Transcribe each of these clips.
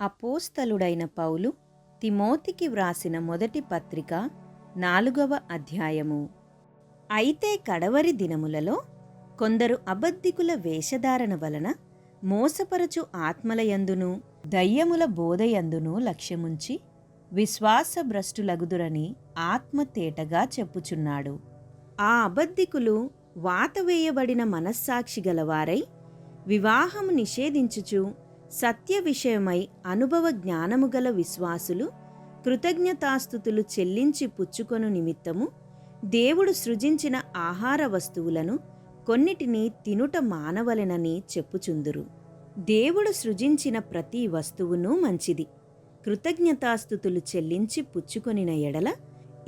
అపోస్తలుడైన పౌలు తిమోతికి వ్రాసిన మొదటి పత్రిక నాలుగవ అధ్యాయము. అయితే కడవరి దినములలో కొందరు అబద్ధికుల వేషధారణ వలన మోసపరచు ఆత్మలయందును దయ్యముల బోధయందును లక్ష్యముంచి విశ్వాసభ్రష్టులగుదురని ఆత్మ తేటగా చెప్పుచున్నాడు. ఆ అబద్ధికులు వాతవేయబడిన మనస్సాక్షి గలవారై వివాహము నిషేధించుచు సత్య విషయమై అనుభవ జ్ఞానము గల విశ్వాసులు కృతజ్ఞతాస్థుతులు చెల్లించి పుచ్చుకొను నిమిత్తము దేవుడు సృజించిన ఆహార వస్తువులను కొన్నిటిని తినుట మానవలెనని చెప్పుచుందురు. దేవుడు సృజించిన ప్రతి వస్తువును మంచిది. కృతజ్ఞతాస్థుతులు చెల్లించి పుచ్చుకొనిన ఎడల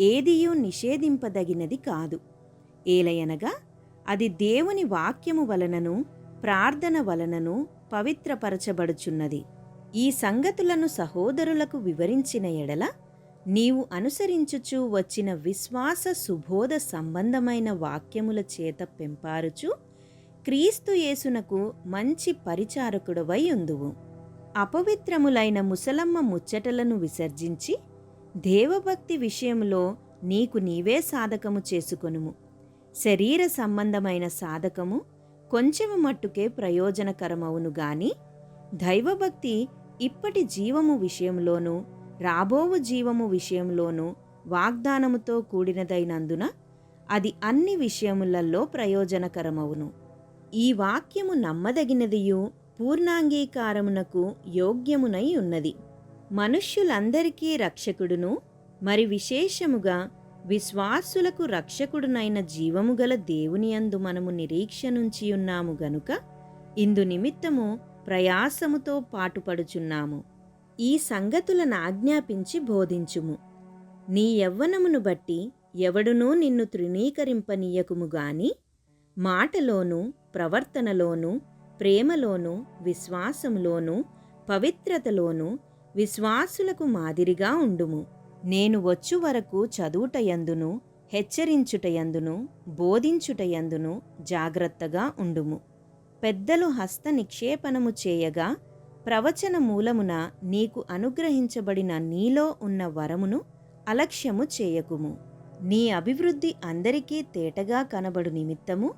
ఏదియూ నిషేధింపదగినది కాదు. ఏలయనగా అది దేవుని వాక్యము వలనను ప్రార్థన వలనను పవిత్రపరచబడుచున్నది. ఈ సంగతులను సహోదరులకు వివరించిన ఎడల నీవు అనుసరించుచు వచ్చిన విశ్వాస సుబోధ సంబంధమైన వాక్యముల చేత పెంపారుచు క్రీస్తు యేసునకు మంచి పరిచారకుడవై ఉందువు. అపవిత్రములైన ముసలమ్మ ముచ్చటలను విసర్జించి దేవభక్తి విషయంలో నీకు నీవే సాధకము చేసుకొనుము. శరీర సంబంధమైన సాధకము కొంచెము మట్టుకే ప్రయోజనకరమవును గాని దైవభక్తి ఇప్పటి జీవము విషయంలోనూ రాబోవు జీవము విషయంలోనూ వాగ్దానముతో కూడినదైనందున అది అన్ని విషయములలో ప్రయోజనకరమవును. ఈ వాక్యము నమ్మదగినదియు పూర్ణాంగీకారమునకు యోగ్యమునై ఉన్నది. మనుష్యులందరికీ రక్షకుడును మరి విశేషముగా విశ్వాసులకు రక్షకుడునైన జీవము గల దేవుని దేవునియందు మనము నిరీక్షనుంచి ఉన్నాము గనుక ఇందు నిమిత్తము ప్రయాసముతో పాటుపడుచున్నాము. ఈ సంగతులను ఆజ్ఞాపించి బోధించుము. నీ యవ్వనమును బట్టి ఎవడునూ నిన్ను తృణీకరింపనీయకుము గాని మాటలోనూ ప్రవర్తనలోనూ ప్రేమలోనూ విశ్వాసములోనూ పవిత్రతలోనూ విశ్వాసులకు మాదిరిగా ఉండుము. నేను వచ్చు వరకు చదువుటయందును హెచ్చరించుటయందును బోధించుటయందును జాగ్రత్తగా ఉండుము. పెద్దలు హస్త నిక్షేపణము చేయగా ప్రవచన మూలమున నీకు అనుగ్రహించబడిన నీలో ఉన్న వరమును అలక్ష్యము చేయకుము. నీ అభివృద్ధి అందరికీ తేటగా కనబడు నిమిత్తము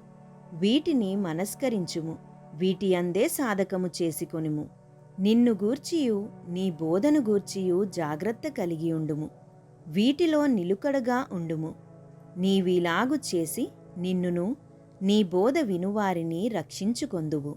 వీటిని మనస్కరించుము. వీటి అందే సాధకము చేసుకొనుము. నిన్ను గూర్చియు నీ బోధను గూర్చియు జాగ్రత్త కలిగి ఉండుము. వీటిలో నిలుకడగా ఉండుము. నీవిలాగు చేసి నిన్నును నీ బోధ వినువారిని రక్షించుకొందువు.